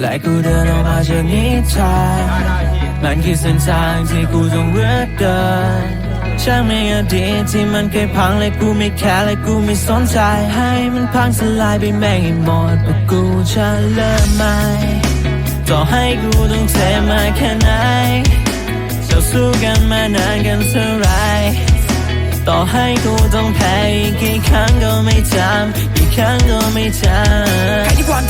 และกูเดินออกมาจากนิทานมันคือเส้นทางที่กูต้องเลือกเดินช่างไม่อดีตที่มันเคยพังและกูไม่แคร์และกูไม่สนใจ ให้มันพังสลายไปแม่งให้หมดเพราะกูจะเริ่มใหม่ต่อให้กูต้องเทมาแค่ไหนเราสู้กันมานานกันเท่าไรต่อให้กูต้องแพ้อีกกี่ครั้งก็ไม่จำกี่ครั้งก็ไม่จำ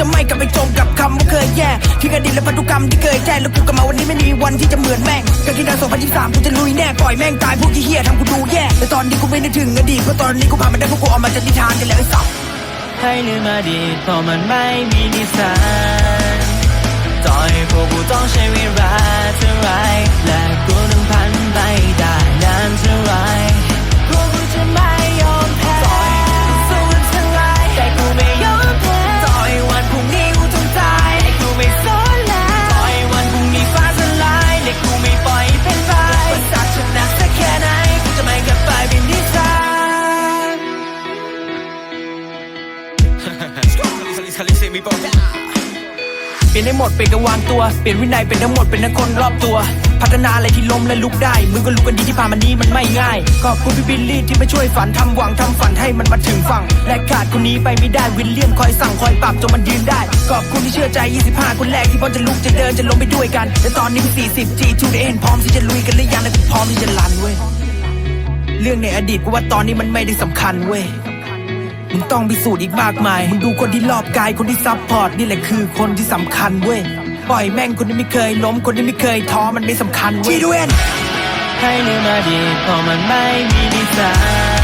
จะไม่กลับไปจมกับคำว่าเคยแย่ทิ้งอดีตและพันธุกรรมที่เคยแท้แล้วกูกลับมาวันนี้ไม่มีวันที่จะเหมือนแม่งกันที่ดาว2023กูจะลุยแน่ปล่อยแม่งตายพวกที่เฮียทำกูดูแย่แต่ตอนนี้กูไม่ได้ถึงอดีตเพราะตอนนี้กูผ่านมาได้พวกกูออกมาจากนิทานกันแล้วไอ้สัสให้ลืมอดีตเพราะมันไม่มีนิสัย เปลี่ยนได้หมดเป็นกระวางตัว เปลี่ยนวินัยเป็นทั้งหมดเป็นทั้งคนรอบตัว พัฒนาอะไรที่ล้มและลุกได้ มึงก็รู้กันดีที่ผ่านมานี้มันไม่ง่าย ขอบคุณพี่บิลลี่ที่มาช่วยฝันทำหวังทำฝันให้มันมาถึงฝั่ง และขาดคนนี้ไปไม่ได้วิลเลียมคอยสั่งคอยปรับจนมันยืนได้ ขอบคุณที่เชื่อใจ 25 คนแรกที่พร้อมจะลุกจะเดินจะล้มไปด้วยกัน และตอนนี้มี40 G2 ได้เห็นพร้อมที่จะลุยกันหรือยังและกูพร้อมที่จะลันเว้ย เรื่องในอดีตกูว่าตอนนี้มันไม่ได้สำคัญเว้ย มึงต้องพิสูจน์อีกมากมาย มึงดูคนที่รอบกายคนที่ซับพอร์ตนี่แหละคือคนที่สำคัญเว้ย ปล่อยแม่งคนที่ไม่เคยล้มคนที่ไม่เคยท้อมันไม่สำคัญเว้ยจีด้วยให้ลืมอดีตเพราะมันไม่มีดีไซน์